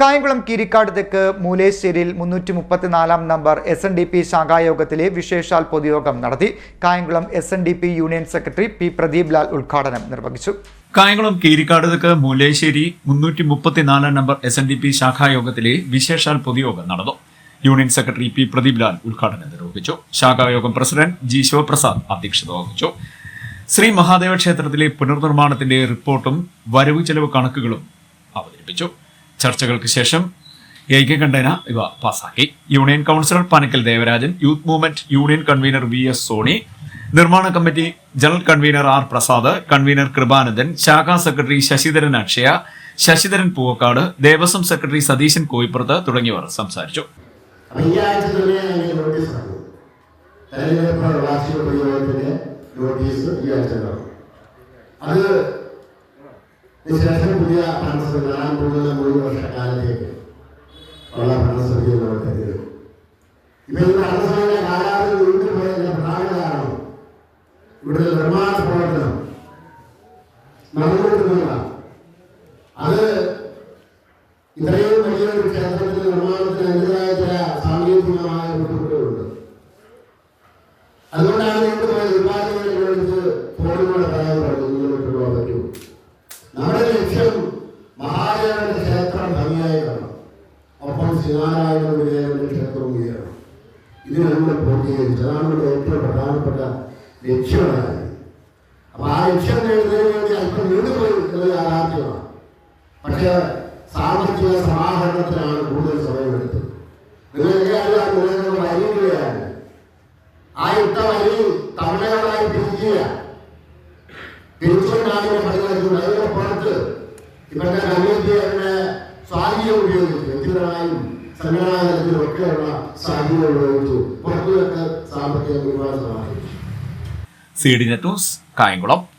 കായംകുളം കീരിക്കാട് തെക്ക് മൂലേശ്ശേരിയിൽ മുന്നൂറ്റി മുപ്പത്തിനാലാം number S N D P ശാഖായോഗത്തിലെ വിശേഷാൽ പൊതുയോഗം നടത്തി Kayamkulam S N D P union secretary P Pradeep Lal ഉദ്ഘാടനം നിർവഹിച്ചു. കായംകുളം കീരിക്കാട് തെക്ക് മൂലേശ്ശേരി മുന്നൂറ്റി മുപ്പത്തിനാലാം number S N D P ശാഖായോഗത്തിലെ വിശേഷാൽ പൊതുയോഗം നടന്നു. Union secretary P Pradeep Lal ഉദ്ഘാടനം നിർവഹിച്ചു. ശാഖായോഗം പ്രസിഡന്റ് ജി ശിവപ്രസാദ് അധ്യക്ഷത വഹിച്ചു. ശ്രീ മഹാദേവ ക്ഷേത്രത്തിലെ പുനർനിർമ്മാണത്തിന്റെ റിപ്പോർട്ടും വരവ് ചെലവ് കണക്കുകളും അവതരിപ്പിച്ചു. ചർച്ചകൾക്ക് ശേഷം ഏകകണ്ഠന ഇവ പാസാക്കി. Union councillor Panakkal Devarajan youth movement union convener V S Soni നിർമ്മാണ committee general convener R Prasad convener Kripanandan ശാഖാ സെക്രട്ടറി ശശിധരൻ അക്ഷയ ശശിധരൻ പൂവക്കാട് ദേവസ്വം സെക്രട്ടറി സതീശൻ കോയിപ്പുറത്ത് തുടങ്ങിയവർ സംസാരിച്ചു. അത് ശേഷം പുതിയ ഭരണസമിതി വരാൻ പോകുന്ന മൂന്ന് വർഷക്കാലത്തേക്ക് ഉള്ള ഭരണസമിതി നമ്മൾ കരുതുന്നു ഇപ്പൊ ഈ ഭരണസമിതിയുടെ കാലാവധി വീണ്ടും പോയതിന്റെ പ്രധാന കാരണം ഇവിടെ നിർമ്മാണ പ്രവർത്തനം നടന്നുകൊണ്ടിരുന്നതാണ് അത് ഇത്രയും വലിയൊരു ക്ഷേത്രത്തിന്റെ നിർമ്മാണത്തിന് എതിരായ ചില സാങ്കേതികമായ ബുദ്ധിമുട്ടുകളുണ്ട്. അതുകൊണ്ടാണ് വീണ്ടും വിഭാഗങ്ങളെ വിളിച്ച് ഫോണിലൂടെ പറയാൻ പറഞ്ഞു ശ്രീനാരായണ ഗുരുദേവന്റെ ക്ഷേത്രവും ഉയരണം നമ്മൾ പൂർത്തീകരിച്ചു. അതാണ് നമ്മുടെ ഏറ്റവും പ്രധാനപ്പെട്ട ലക്ഷ്യമായത്. അപ്പൊ ആ ലക്ഷ്യം നേടുന്നതിന് വേണ്ടി അല്പം നീണ്ടുപോയി എന്നത് യാഥാർത്ഥ്യമാണ് പക്ഷേ സാമ്പത്തിക സമാഹരണത്തിനാണ് കൂടുതൽ സമയമെടുത്തത്. നിങ്ങളെല്ലാം നിങ്ങൾ വരികയാണ് ആ ഇട്ട വരി തവണകളായി പിരിക്കുക പിരിച്ചുകൊണ്ടാണ് പഠിക്കുന്നത് അതിന്റെ പുറത്ത് ഇവരുടെ കമ്മിറ്റി അവരുടെ സ്വാധീനം ഉപയോഗിച്ചു. വ്യക്തിപരമായും തലത്തിലും ഒക്കെയുള്ള സാധ്യത ഉപയോഗിച്ചു പുറത്തുനിന്നൊക്കെ സാമ്പത്തിക നിർമ്മാണം സഹായിച്ചു C D net news Kayamkulam.